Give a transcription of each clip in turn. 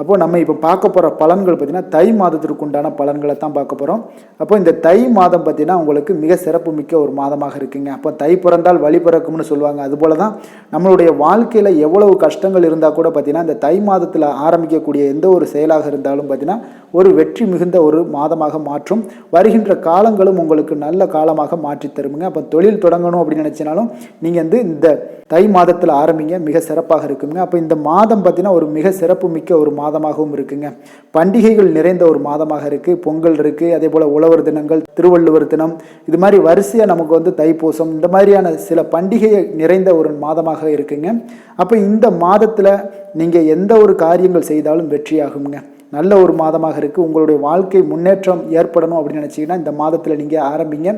அப்போ நம்ம இப்போ பார்க்க போகிற பலன்கள் பார்த்தீங்கன்னா தை மாதத்திற்கு உண்டான பலன்களை தான் பார்க்க போகிறோம் அப்போ இந்த தை மாதம் பார்த்தீங்கன்னா உங்களுக்கு மிக சிறப்பு மிக்க ஒரு மாதமாக இருக்குங்க. அப்போ தை பிறந்தால் வழி பிறக்கும்னு சொல்லுவாங்க. அதுபோல தான் நம்மளுடைய வாழ்க்கையில் எவ்வளவு கஷ்டங்கள் இருந்தால் கூட பார்த்தீங்கன்னா இந்த தை மாதத்தில் ஆரம்பிக்கக்கூடிய எந்த ஒரு செயலாக இருந்தாலும் பார்த்தீங்கன்னா ஒரு வெற்றி மிகுந்த ஒரு மாதமாக மாற்றும். வருகின்ற காலங்களும் உங்களுக்கு நல்ல காலமாக மாற்றி தருமுங்க. அப்போ தொழில் தொடங்கணும் அப்படின்னு நினச்சினாலும் நீங்கள் வந்து இந்த தை மாதத்தில் ஆரம்பிங்க. மிக சிறப்பாக இருக்குங்க. அப்போ இந்த மாதம் பார்த்தீங்கன்னா ஒரு மிக சிறப்பு மிக்க ஒரு மாதமாகவும் இருக்குங்க. பண்டிகைகள் நிறைந்த ஒரு மாதமாக இருக்குது பொங்கல் இருக்குது அதே போல் உழவர் தினங்கள் திருவள்ளுவர் தினம். இது மாதிரி வரிசையாக நமக்கு வந்து தைப்பூசம். இந்த மாதிரியான சில பண்டிகை நிறைந்த ஒரு மாதமாக இருக்குங்க. அப்போ இந்த மாதத்தில் நீங்கள் எந்த ஒரு காரியங்கள் செய்தாலும் வெற்றியாகுங்க. நல்ல ஒரு மாதமாக இருக்குது உங்களுடைய வாழ்க்கை முன்னேற்றம் ஏற்படணும் அப்படின்னு நினச்சிங்கன்னா இந்த மாதத்தில் நீங்கள் ஆரம்பிங்க.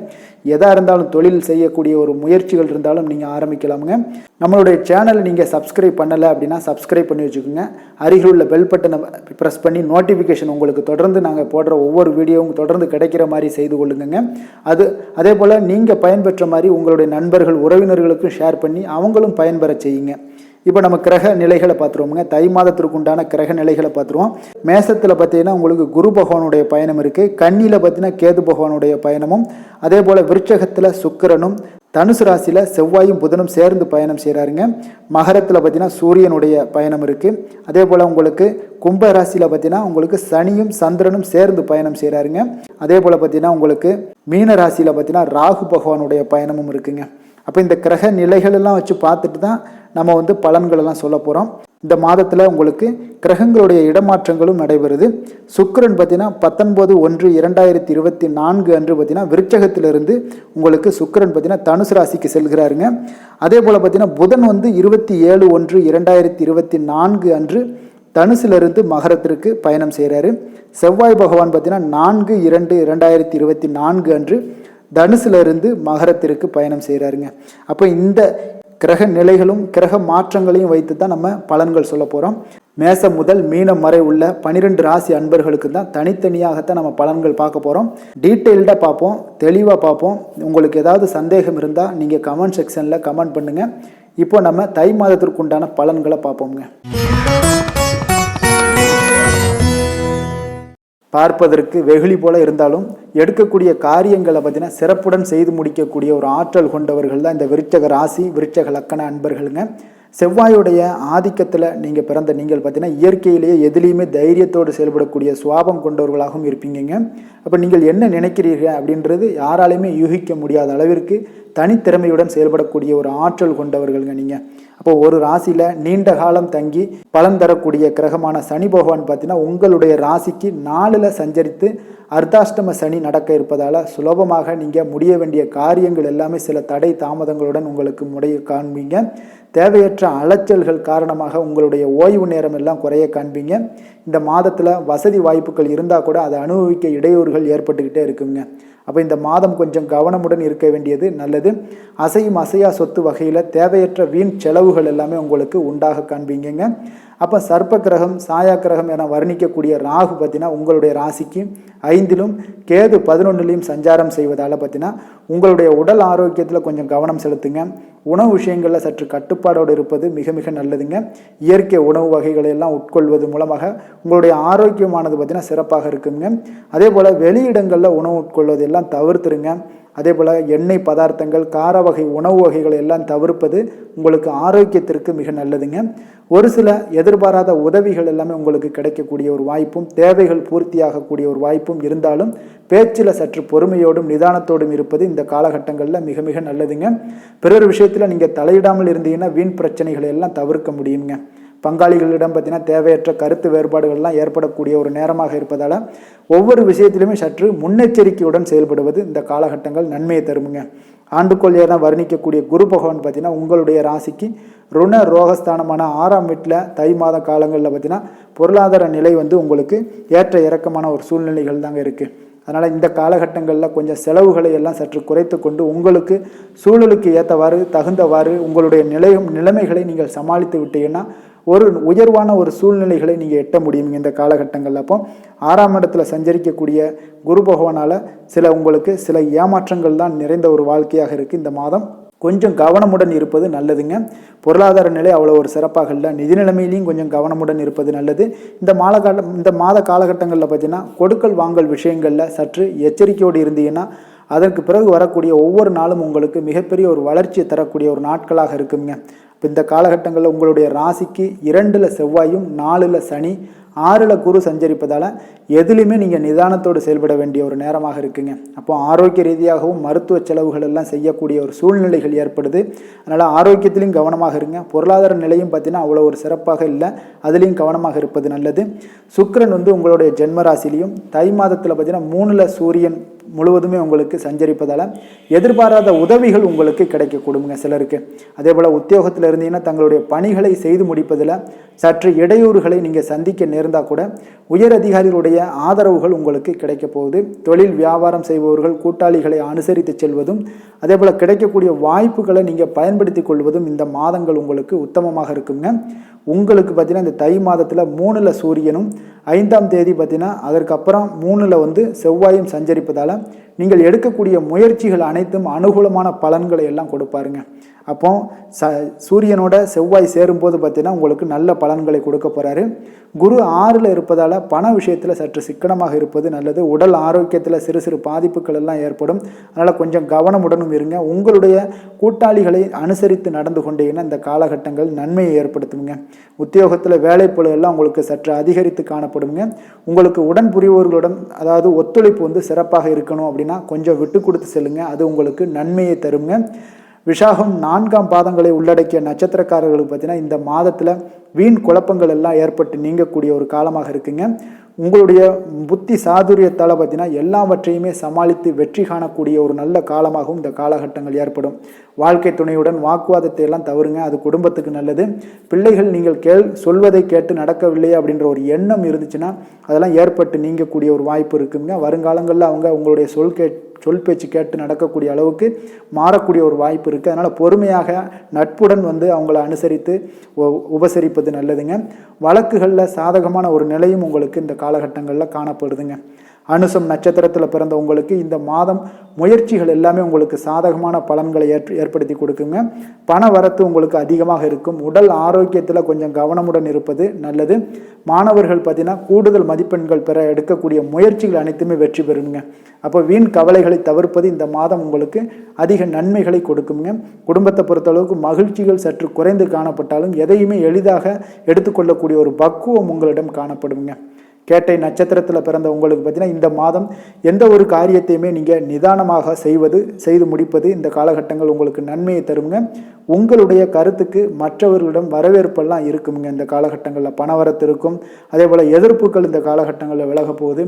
எதாக இருந்தாலும் தொழில் செய்யக்கூடிய ஒரு முயற்சிகள் இருந்தாலும் நீங்கள் ஆரம்பிக்கலாமுங்க. நம்மளுடைய சேனலை நீங்கள் சப்ஸ்கிரைப் பண்ணலை அப்படின்னா சப்ஸ்கிரைப் பண்ணி வச்சுக்கோங்க. அருகில் உள்ள பெல் பட்டனை ப்ரெஸ் பண்ணி நோட்டிஃபிகேஷன் உங்களுக்கு தொடர்ந்து நாங்கள் போடுற ஒவ்வொரு வீடியோவும் தொடர்ந்து கிடைக்கிற மாதிரி செய்து கொள்ளுங்க அது அதே போல் நீங்கள் பயன்பெற்ற மாதிரி உங்களுடைய நண்பர்கள் உறவினர்களுக்கும் ஷேர் பண்ணி அவங்களும் பயன்பெற செய்யுங்க. இப்போ நம்ம கிரக நிலைகளை பார்த்துருவோமுங்க. தை மாதத்திற்கு உண்டான கிரக நிலைகளை பார்த்துருவோம். மேசத்தில் பார்த்தீங்கன்னா உங்களுக்கு குரு பகவானுடைய பயணம் இருக்குது கன்னியில் பார்த்தீங்கன்னா கேது பகவானுடைய பயணமும் அதே போல் விருட்சகத்தில் சுக்கிரனும் தனுசு ராசியில் செவ்வாயும் புதனும் சேர்ந்து பயணம் செய்கிறாருங்க மகரத்தில் பார்த்தீங்கன்னா சூரியனுடைய பயணம் இருக்குது அதே போல் உங்களுக்கு கும்ப ராசியில் பார்த்தீங்கன்னா உங்களுக்கு சனியும் சந்திரனும் சேர்ந்து பயணம் செய்கிறாருங்க அதே போல் பார்த்தீங்கன்னா உங்களுக்கு மீன ராசியில் பார்த்தீங்கன்னா ராகு பகவானுடைய பயணமும் இருக்குங்க. அப்போ இந்த கிரக நிலைகள் எல்லாம் வச்சு பார்த்துட்டு தான் நம்ம வந்து பலன்களெல்லாம் சொல்ல போகிறோம் இந்த மாதத்தில் உங்களுக்கு கிரகங்களுடைய இடமாற்றங்களும் நடைபெறுது. சுக்கிரன் பார்த்தீங்கன்னா பத்தொன்பது ஒன்று இரண்டாயிரத்தி இருபத்தி நான்கு அன்று பார்த்தீங்கன்னா விருச்சகத்திலிருந்து உங்களுக்கு சுக்கிரன் பார்த்தீங்கன்னா தனுசு ராசிக்கு செல்கிறாருங்க. அதே போல் பார்த்தீங்கன்னா புதன் வந்து இருபத்தி ஏழு ஒன்று இரண்டாயிரத்தி இருபத்தி நான்கு அன்று தனுசிலிருந்து மகரத்திற்கு பயணம் செய்கிறாரு செவ்வாய் பகவான் பார்த்தீங்கன்னா நான்கு இரண்டு இரண்டாயிரத்தி இருபத்தி நான்கு அன்று தனுசுல இருந்து மகரத்திற்கு பயணம் செய்கிறாருங்க அப்போ இந்த கிரக நிலைகளும் கிரக மாற்றங்களையும் வைத்து தான் நம்ம பலன்கள் சொல்ல போகிறோம் மேசம் முதல் மீனம் வரை உள்ள பனிரெண்டு ராசி அன்பர்களுக்கு தான் தனித்தனியாகத்தான் நம்ம பலன்கள் பார்க்க போகிறோம் டீட்டெயில்டாக பார்ப்போம் தெளிவாக பார்ப்போம். உங்களுக்கு ஏதாவது சந்தேகம் இருந்தால் நீங்கள் கமெண்ட் செக்ஷனில் கமெண்ட் பண்ணுங்கள் இப்போ நம்ம தை மாதத்திற்கு உண்டான பலன்களை பார்ப்போங்க பார்ப்பதற்கு வெகுளி போல இருந்தாலும் எடுக்கக்கூடிய காரியங்களை பார்த்தீங்கன்னா சிறப்புடன் செய்து முடிக்கக்கூடிய ஒரு ஆற்றல் கொண்டவர்கள் தான் இந்த விருச்சக ராசி விருச்சக லக்கண அன்பர்களுங்க. செவ்வாயுடைய ஆதிக்கத்தில் நீங்கள் பிறந்த நீங்கள் பார்த்தீங்கன்னா இயற்கையிலேயே எதுலேயுமே தைரியத்தோடு செயல்படக்கூடிய சுவாபம் கொண்டவர்களாகவும் இருப்பீங்கங்க. அப்போ நீங்கள் என்ன நினைக்கிறீர்கள் அப்படின்றது யாராலையுமே யூகிக்க முடியாத அளவிற்கு தனித்திறமையுடன் செயல்படக்கூடிய ஒரு ஆற்றல் கொண்டவர்களுங்க நீங்கள் அப்போ ஒரு ராசியில் நீண்ட காலம் தங்கி பலன் தரக்கூடிய கிரகமான சனி பகவான் பார்த்தீங்கன்னா உங்களுடைய ராசிக்கு நாளில் சஞ்சரித்து அர்த்தாஷ்டம சனி நடக்க இருப்பதால் சுலபமாக நீங்கள் முடிய வேண்டிய காரியங்கள் எல்லாமே சில தடை தாமதங்களுடன் உங்களுக்கு முடைய காண்பீங்க. தேவையற்ற அலைச்சல்கள் காரணமாக உங்களுடைய ஓய்வு நேரம் எல்லாம் குறைய காண்பீங்க. இந்த மாதத்தில் வசதி வாய்ப்புகள் இருந்தால் கூட அதை அனுபவிக்க இடையூறுகள் ஏற்பட்டுக்கிட்டே இருக்குங்க. அப்போ இந்த மாதம் கொஞ்சம் கவனமுடன் இருக்க வேண்டியது நல்லது. அசையும் அசையா சொத்து வகையில் தேவையற்ற வீண் செலவுகள் எல்லாமே உங்களுக்கு உண்டாக காண்பீங்கங்க. அப்போ சர்ப்ப கிரகம் சாயா கிரகம் என வர்ணிக்கக்கூடிய ராகு பார்த்தீங்கன்னா உங்களுடைய ராசிக்கு ஐந்திலும் கேது பதினொன்றுலையும் சஞ்சாரம் செய்வதால் பார்த்தீங்கன்னா உங்களுடைய உடல் ஆரோக்கியத்தில் கொஞ்சம் கவனம் செலுத்துங்க. உணவு விஷயங்களில் சற்று கட்டுப்பாடோடு இருப்பது மிக மிக நல்லதுங்க. இயற்கை உணவு வகைகளை எல்லாம் உட்கொள்வது மூலமாக உங்களுடைய ஆரோக்கியமானது பார்த்திங்கன்னா சிறப்பாக இருக்குங்க. அதே போல் வெளியிடங்களில் உணவு உட்கொள்வது எல்லாம் தவிர்த்துருங்க. அதே போல் எண்ணெய் பதார்த்தங்கள் கார வகை உணவு வகைகளை எல்லாம் தவிர்ப்பது உங்களுக்கு ஆரோக்கியத்திற்கு மிக நல்லதுங்க. ஒரு சில எதிர்பாராத உதவிகள் எல்லாமே உங்களுக்கு கிடைக்கக்கூடிய ஒரு வாய்ப்பும் தேவைகள் பூர்த்தியாகக்கூடிய ஒரு வாய்ப்பும் இருந்தாலும் பேச்சில் சற்று பொறுமையோடும் நிதானத்தோடும் இருப்பது இந்த காலகட்டங்களில் மிக மிக நல்லதுங்க. பிறர் விஷயத்தில் நீங்கள் தலையிடாமல் இருந்தீங்கன்னா வீண் பிரச்சனைகளை எல்லாம் தவிர்க்க முடியுங்க. பங்காளிகளிடம் பார்த்தீங்கன்னா தேவையற்ற கருத்து வேறுபாடுகள்லாம் ஏற்படக்கூடிய ஒரு நேரமாக இருப்பதால் ஒவ்வொரு விஷயத்திலுமே சற்று முன்னெச்சரிக்கையுடன் செயல்படுவது இந்த காலகட்டங்கள் நன்மையை தருமுங்க. ஆண்டுக்கோள் தான் வர்ணிக்கக்கூடிய குரு பகவான் பார்த்தீங்கன்னா உங்களுடைய ராசிக்கு ருண ரோகஸ்தானமான ஆறாம் வீட்டில் தை மாத காலங்களில் பார்த்தீங்கன்னா பொருளாதார நிலை வந்து உங்களுக்கு ஏற்ற இறக்கமான ஒரு சூழ்நிலைகள் தாங்க இருக்குது அதனால் இந்த காலகட்டங்களில் கொஞ்சம் செலவுகளை எல்லாம் சற்று குறைத்து கொண்டு உங்களுக்கு சூழலுக்கு ஏற்றவாறு தகுந்தவாறு உங்களுடைய நிலையும் நிலைமைகளை நீங்கள் சமாளித்து விட்டீங்கன்னா ஒரு உயர்வான ஒரு சூழ்நிலைகளை நீங்கள் எட்ட முடியும் இந்த காலகட்டங்களில். அப்போ ஆறாம் இடத்துல சஞ்சரிக்கக்கூடிய குரு பகவானால் சில உங்களுக்கு சில ஏமாற்றங்கள் தான் நிறைந்த ஒரு வாழ்க்கையாக இருக்குது இந்த மாதம். கொஞ்சம் கவனமுடன் இருப்பது நல்லதுங்க. பொருளாதார நிலை அவ்வளோ ஒரு சிறப்பாக இல்லை. நிதி நிலைமையிலையும் கொஞ்சம் கவனமுடன் இருப்பது நல்லது. இந்த மாத கால இந்த மாத காலகட்டங்களில் பார்த்தீங்கன்னா கொடுக்கல் வாங்கல் விஷயங்களில் சற்று எச்சரிக்கையோடு இருந்தீங்கன்னா அதற்கு பிறகு வரக்கூடிய ஒவ்வொரு நாளும் உங்களுக்கு மிகப்பெரிய ஒரு வளர்ச்சியை தரக்கூடிய ஒரு நாட்களாக இருக்குங்க. இப்போ இந்த காலகட்டங்களில் உங்களுடைய ராசிக்கு இரண்டில் செவ்வாயும் நாலில் சனி. ஆறில் குரு சஞ்சரிப்பதால் எதுலேயுமே நீங்கள் நிதானத்தோடு செயல்பட வேண்டிய ஒரு நேரமாக இருக்குங்க. அப்போ ஆரோக்கிய ரீதியாகவும் மருத்துவ செலவுகள் எல்லாம் செய்யக்கூடிய ஒரு சூழ்நிலைகள் ஏற்படுது. அதனால் ஆரோக்கியத்திலையும் கவனமாக இருங்க. பொருளாதார நிலையும் பார்த்தீங்கன்னா அவ்வளோ ஒரு சிறப்பாக இல்லை. அதுலேயும் கவனமாக இருப்பது நல்லது. சுக்கரன் வந்து உங்களுடைய ஜென்ம ராசிலையும் தை மாதத்தில் பார்த்தீங்கன்னா மூணில் சூரியன் முழுவதுமே உங்களுக்கு சஞ்சரிப்பதால் எதிர்பாராத உதவிகள் உங்களுக்கு கிடைக்க கொடுங்க சிலருக்கு. அதே போல் உத்தியோகத்தில் இருந்தீங்கன்னா தங்களுடைய பணிகளை செய்து முடிப்பதில் சற்று இடையூறுகளை நீங்கள் சந்திக்க இருந்தால் கூட உயர் அதிகாரிகளுடைய ஆதரவுகள் உங்களுக்கு கிடைக்க போகுது. தொழில் வியாபாரம் செய்பவர்கள் கூட்டாளிகளை அனுசரித்து செல்வதும் அதே போல் கிடைக்கக்கூடிய வாய்ப்புகளை நீங்கள் பயன்படுத்தி கொள்வதும் இந்த மாதங்கள் உங்களுக்கு உத்தமமாக இருக்குங்க. உங்களுக்கு பார்த்தீங்கன்னா இந்த தை மாதத்தில் மூணில் சூரியனும் ஐந்தாம் தேதி பார்த்தீங்கன்னா அதற்கப்புறம் மூணில் வந்து செவ்வாயும் சஞ்சரிப்பதால் நீங்கள் எடுக்கக்கூடிய முயற்சிகள் அனைத்தும் அனுகூலமான பலன்களை எல்லாம் கொடுப்பாருங்க. அப்போ ச சூரியனோட செவ்வாய் சேரும்போது பார்த்தீங்கன்னா உங்களுக்கு நல்ல பலன்களை கொடுக்க போகிறாரு குரு ஆறில் இருப்பதால் பண விஷயத்தில் சற்று சிக்கனமாக இருப்பது நல்லது. உடல் ஆரோக்கியத்தில் சிறு சிறு பாதிப்புகள் எல்லாம் ஏற்படும். அதனால் கொஞ்சம் கவனமுடனும் இருங்க. உங்களுடைய கூட்டாளிகளை அனுசரித்து நடந்து கொண்டீங்கன்னா இந்த காலகட்டங்கள் நன்மையை ஏற்படுத்துங்க. உத்தியோகத்தில் வேலைப்பொழு எல்லாம் உங்களுக்கு சற்று அதிகரித்து காணப்படுங்க உங்களுக்கு உடன் புரிவோர்களுடன் அதாவது ஒத்துழைப்பு வந்து சிறப்பாக இருக்கணும் அப்படின்னா கொஞ்சம் விட்டு கொடுத்து செல்லுங்க. அது உங்களுக்கு நன்மையை தருங்க. விஷாகம் நான்காம் பாதங்களை உள்ளடக்கிய நட்சத்திரக்காரர்களுக்கு பார்த்தீங்கன்னா இந்த மாதத்தில் வீண் குழப்பங்கள் எல்லாம் ஏற்பட்டு நீங்கக்கூடிய ஒரு காலமாக இருக்குங்க. உங்களுடைய புத்தி சாதுரியத்தால் பார்த்தீங்கன்னா எல்லாவற்றையுமே சமாளித்து வெற்றி காணக்கூடிய ஒரு நல்ல காலமாகவும் இந்த காலகட்டங்கள் ஏற்படும். வாழ்க்கை துணையுடன் வாக்குவாதத்தை எல்லாம் தவறுங்க அது குடும்பத்துக்கு நல்லது. பிள்ளைகள் நீங்கள் கேள் சொல்வதை கேட்டு நடக்கவில்லை அப்படின்ற ஒரு எண்ணம் இருந்துச்சுன்னா அதெல்லாம் ஏற்பட்டு நீங்கக்கூடிய ஒரு வாய்ப்பு இருக்குங்க. வருங்காலங்களில் அவங்க உங்களுடைய சொல் கேட் சொல் பேச்சு கேட்டு நடக்கக்கூடிய அளவுக்கு மாறக்கூடிய ஒரு வாய்ப்பு இருக்குது அதனால் பொறுமையாக நட்புடன் வந்து அவங்கள அனுசரித்து உபசரிப்பது நல்லதுங்க. வழக்குகளில் சாதகமான ஒரு நிலையும் உங்களுக்கு இந்த காலகட்டங்களில் காணப்படுதுங்க. அனுசம் நட்சத்திரத்தில் பிறந்த உங்களுக்கு இந்த மாதம் முயற்சிகள் எல்லாமே உங்களுக்கு சாதகமான பலன்களை ஏற்று ஏற்படுத்தி கொடுக்குங்க. பண வரத்து உங்களுக்கு அதிகமாக இருக்கும். உடல் ஆரோக்கியத்தில் கொஞ்சம் கவனமுடன் இருப்பது நல்லது. மாணவர்கள் பார்த்தீங்கன்னா கூடுதல் மதிப்பெண்கள் பெற எடுக்கக்கூடிய முயற்சிகள் அனைத்துமே வெற்றி பெறுங்க. அப்போ வீண் கவலைகளை தவிர்ப்பது இந்த மாதம் உங்களுக்கு அதிக நன்மைகளை கொடுக்குங்க. குடும்பத்தை பொறுத்தளவுக்கு மகிழ்ச்சிகள் சற்று குறைந்து காணப்பட்டாலும் எதையுமே எளிதாக எடுத்துக்கொள்ளக்கூடிய ஒரு பக்குவம் உங்களிடம் காணப்படுங்க. கேட்டை நட்சத்திரத்தில் பிறந்த உங்களுக்கு பார்த்தீங்கன்னா இந்த மாதம் எந்த ஒரு காரியத்தையுமே நீங்கள் நிதானமாக செய்வது செய்து முடிப்பது இந்த காலகட்டங்கள் உங்களுக்கு நன்மையை தருங்க. உங்களுடைய கருத்துக்கு மற்றவர்களிடம் வரவேற்பெல்லாம் இருக்குங்க இந்த காலகட்டங்களில். பணவரத்து இருக்கும். அதே போல் எதிர்ப்புகள் இந்த காலகட்டங்களில் விலக போகுது.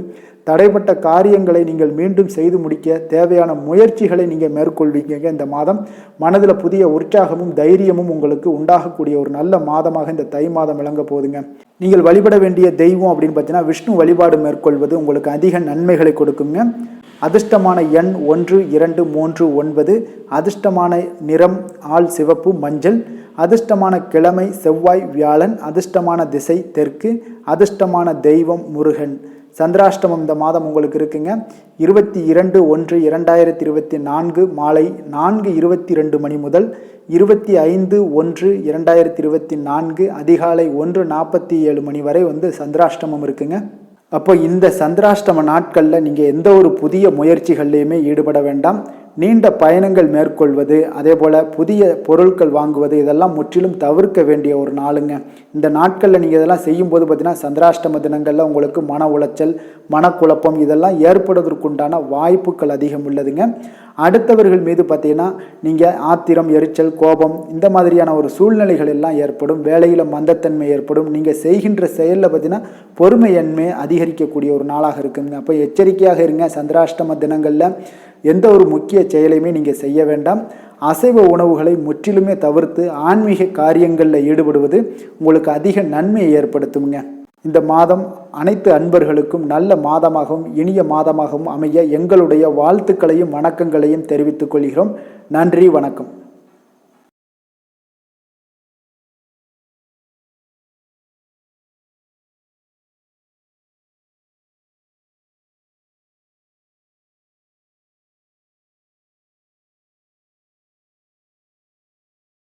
தடைப்பட்ட காரியங்களை நீங்கள் மீண்டும் செய்து முடிக்க தேவையான முயற்சிகளை நீங்கள் மேற்கொள்வீங்க இந்த மாதம். மனதில் புதிய உற்சாகமும் தைரியமும் உங்களுக்கு உண்டாகக்கூடிய ஒரு நல்ல மாதமாக இந்த தை மாதம் விளங்க போகுதுங்க. நீங்கள் வழிபட வேண்டிய தெய்வம் அப்படின்னு பார்த்தீங்கன்னா விஷ்ணு வழிபாடு மேற்கொள்வது உங்களுக்கு அதிக நன்மைகளை கொடுக்குங்க. அதிர்ஷ்டமான எண் ஒன்று இரண்டு மூன்று ஒன்பது. அதிர்ஷ்டமான நிறம் ஆள் சிவப்பு மஞ்சள். அதிர்ஷ்டமான கிழமை செவ்வாய் வியாழன். அதிர்ஷ்டமான திசை தெற்கு. அதிர்ஷ்டமான தெய்வம் முருகன். சந்திராஷ்டமம் இந்த மாதம் உங்களுக்கு இருக்குங்க. இருபத்தி இரண்டு ஒன்று இரண்டாயிரத்தி இருபத்தி நான்கு மாலை நான்கு இருபத்தி ரெண்டு மணி முதல் இருபத்தி ஐந்து ஒன்று இரண்டாயிரத்தி இருபத்தி நான்கு அதிகாலை ஒன்று நாற்பத்தி ஏழு மணி வரை வந்து சந்திராஷ்டமம் இருக்குங்க. அப்போ இந்த சந்திராஷ்டம நாட்களில் நீங்கள் எந்த ஒரு புதிய முயற்சிகள்லையுமே ஈடுபட வேண்டாம். நீண்ட பயணங்கள் மேற்கொள்வது அதே போல் புதிய பொருட்கள் வாங்குவது இதெல்லாம் முற்றிலும் தவிர்க்க வேண்டிய ஒரு நாளுங்க. இந்த நாட்களில் நீங்கள் இதெல்லாம் செய்யும்போது பார்த்தீங்கன்னா சந்திராஷ்டம தினங்களில் உங்களுக்கு மன உளைச்சல் மனக்குழப்பம் இதெல்லாம் ஏற்படுவதற்குண்டான வாய்ப்புகள் அதிகம் உள்ளதுங்க. அடுத்தவர்கள் மீது பார்த்தீங்கன்னா நீங்கள் ஆத்திரம் எரிச்சல் கோபம் இந்த மாதிரியான ஒரு சூழ்நிலைகள் எல்லாம் ஏற்படும். வேலையில் மந்தத்தன்மை ஏற்படும். நீங்கள் செய்கின்ற செயலில் பார்த்தீங்கன்னா பொறுமையன்மை அதிகரிக்கக்கூடிய ஒரு நாளாக இருக்குங்க. அப்போ எச்சரிக்கையாக இருங்க. சந்திராஷ்டம தினங்களில் எந்த ஒரு முக்கிய செயலையுமே நீங்கள் செய்ய வேண்டாம். அசைவ உணவுகளை முற்றிலுமே தவிர்த்து ஆன்மீக காரியங்களில் ஈடுபடுவது உங்களுக்கு அதிக நன்மையை ஏற்படுத்துங்க இந்த மாதம் அனைத்து அன்பர்களுக்கும் நல்ல மாதமாகவும் இனிய மாதமாகவும் அமைய எங்களுடைய வாழ்த்துக்களையும் வணக்கங்களையும் தெரிவித்துக் கொள்கிறோம். நன்றி வணக்கம்.